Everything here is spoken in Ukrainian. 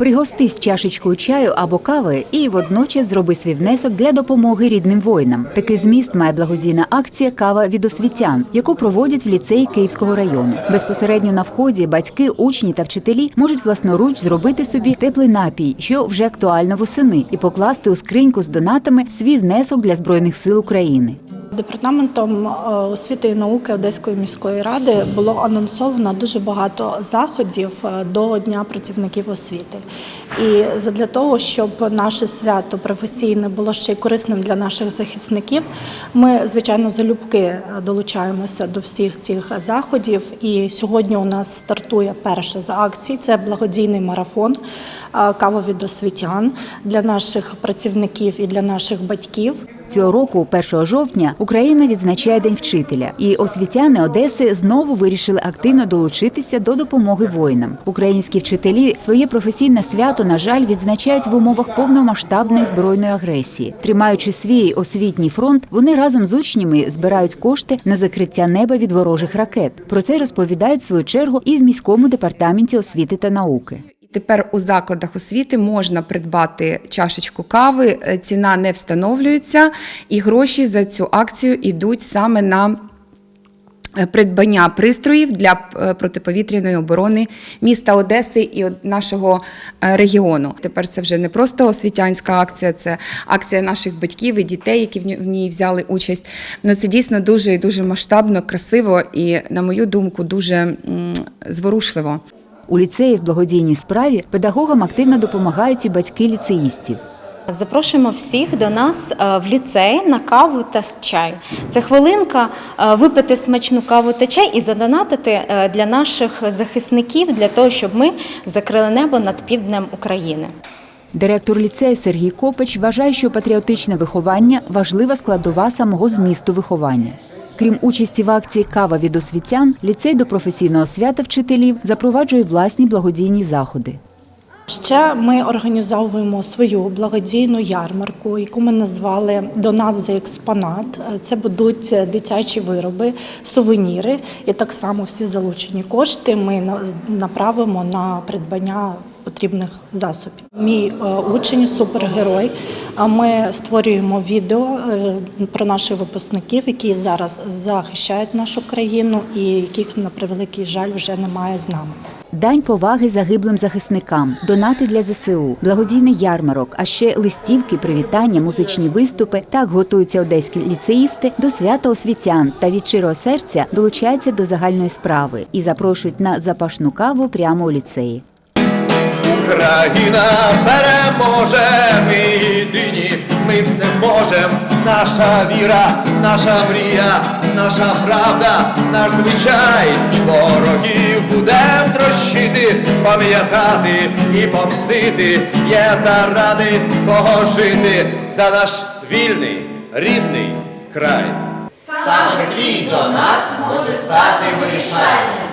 Пригостись чашечкою чаю або кави і водночас зроби свій внесок для допомоги рідним воїнам. Такий зміст має благодійна акція Кава від освітян, яку проводять в ліцеї Київського району. Безпосередньо на вході батьки, учні та вчителі можуть власноруч зробити собі теплий напій, що вже актуально восени, і покласти у скриньку з донатами свій внесок для збройних сил України. Департаментом е, освіти і науки Одеської міської ради було анонсовано дуже багато заходів е, до Дня працівників освіти. І для того, щоб наше свято професійне було ще й корисним для наших захисників, ми звичайно залюбки е, долучаємося до всіх цих заходів. І сьогодні у нас стартує перша з акцій. Це благодійний марафон е, кава від освітян для наших працівників і для наших батьків. Цього року, 1 жовтня, Україна відзначає День вчителя, і освітяни Одеси знову вирішили активно долучитися до допомоги воїнам. Українські вчителі своє професійне свято, на жаль, відзначають в умовах повномасштабної збройної агресії. Тримаючи свій освітній фронт, вони разом з учнями збирають кошти на закриття неба від ворожих ракет. Про це розповідають в свою чергу і в міському департаменті освіти та науки. Тепер у закладах освіти можна придбати чашечку кави, е, ціна не встановлюється, і гроші за цю акцію йдуть саме на е, придбання пристроїв для е, протиповітряної оборони міста Одеси і нашого регіону. Тепер це вже не просто освітянська акція, це акція наших батьків і дітей, які в ній взяли участь. Ну це дійсно дуже і дуже масштабно, красиво і, на мою думку, дуже зворушливо. У ліцеї в благодійній справі педагогам активно допомагають і батьки ліцеїстів. Запрошуємо всіх до нас е, в ліцей на каву та чай. Це хвилинка е, випити смачну каву та чай і задонатити е, для наших захисників для того, щоб ми закрили небо над півднем України. Директор ліцею Сергій Копич вважає, що патріотичне виховання важлива складова самого змісту виховання. Крім участі в акції Кава від освітян, ліцей до професійного свята вчителів запроваджує власні благодійні заходи. Ще ми організовуємо свою благодійну ярмарку, яку ми назвали Донат за експонат. Це будуть дитячі вироби, сувеніри, і так само всі залучені кошти ми на- направимо на придбання потрібних засобів. Мій е, учень супергерой. Ми створюємо відео е, про наших випускників, які зараз захищають нашу країну і яких на превеликий жаль вже немає з нами. Дань поваги загиблим захисникам, донати для ЗСУ, благодійний ярмарок, а ще листівки, привітання, музичні виступи. Так готуються одеські ліцеїсти до свята освітян та від щирого серця долучаються до загальної справи і запрошують на запашну каву прямо у ліцеї. Україна переможе, ми єдині, ми все зможем. Наша віра, наша мрія, наша правда, наш звичай. Ворогів будем трощити, пам'ятати і помстити. Є заради кого жити за наш вільний, рідний край. Саме твій донат може стати вирішальним.